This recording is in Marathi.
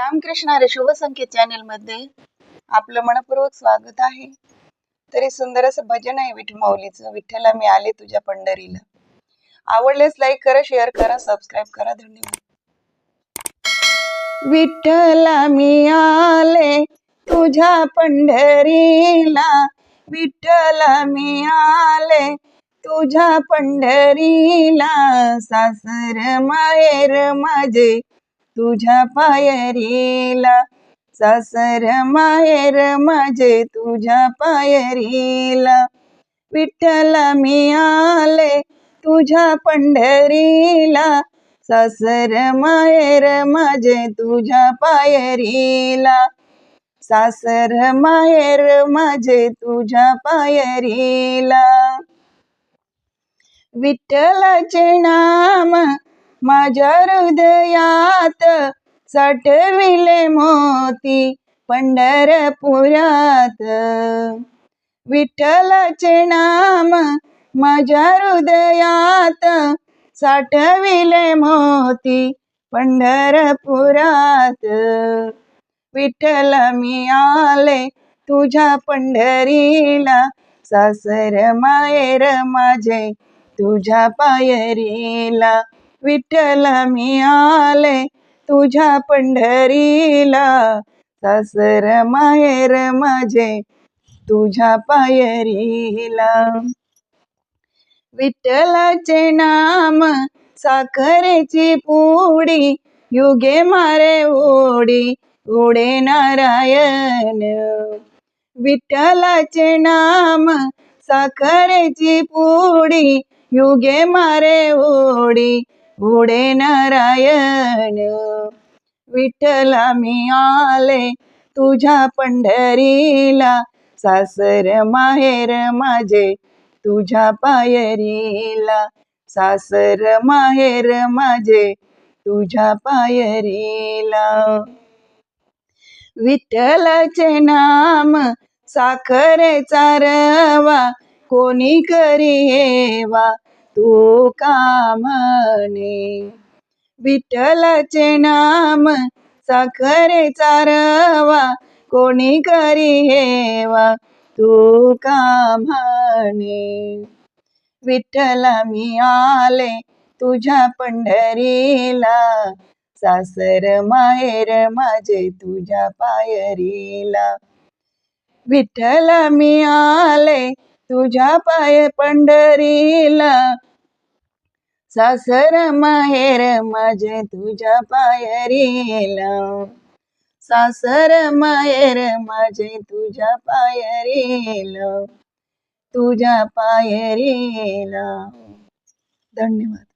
रामकृष्ण हरे शुभ संकेत चॅनेल मध्ये आपलं मनपूर्वक स्वागत आहे. तरी सुंदर असं भजन आहे विठू माऊलीचं. विठ्ठला मी आले तुझ्या पंढरीला. आवडलेच लाईक करा शेअर करा सबस्क्राईब करा. धन्यवाद. विठ्ठला मी आले तुझ्या पंढरीला. विठ्ठला मी आले तुझ्या पंढरीला. सासर माहेर माझे तुझ्या पायरीला सासर माहेर माझे तुझ्या पायरीला. विठ्ठला मी आले तुझ्या पंढरीला सासर माहेर माझे तुझ्या पायरीला. सासर माहेर माझे तुझ्या पायरीला. विठ्ठलाचे नाम माझ्या हृदयात साठविले मोती पंढरपुरात. विठ्ठलाचे नाम माझ्या हृदयात साठविले मोती पंढरपुरात. विठ्ठल मी आले तुझ्या पंढरीला. सासर मायर माझे तुझ्या पायरीला. विठ्ठल मी आले तुझ्या पंढरीला सासर माहेर माझे तुझ्या पायरीला. विठ्ठलाचे नाम साखरेची पुडी युगे मारे ओडी उडे नारायण. विठ्ठलाचे नाम साखरेची पुडी युगे मारे ओडी उडे नारायण विठ्ठला मी आले तुझ्या पंढरीला. सासर माहेर माझे तुझ्या पायरीला. सासर माहेर माझे तुझ्या पायरीला. विठ्ठलाचे नाम साखरेचा रवा कोणी करी हेवा तू कामने. विठ्ठलाचे नाम साखरेचा रवा कोणी करी हेवा तू कामने. विठ्ठला मी आले तुझ्या पंढरीला. सासर माहेर माझे तुझ्या पायरीला. विठ्ठला मी आले तुझ्या पाय पंढरीला. सासर माहेर माझे तुझ्या पायरीला. सासर माहेर माझे तुझ्या पायरीला. तुझ्या पायरीला. धन्यवाद.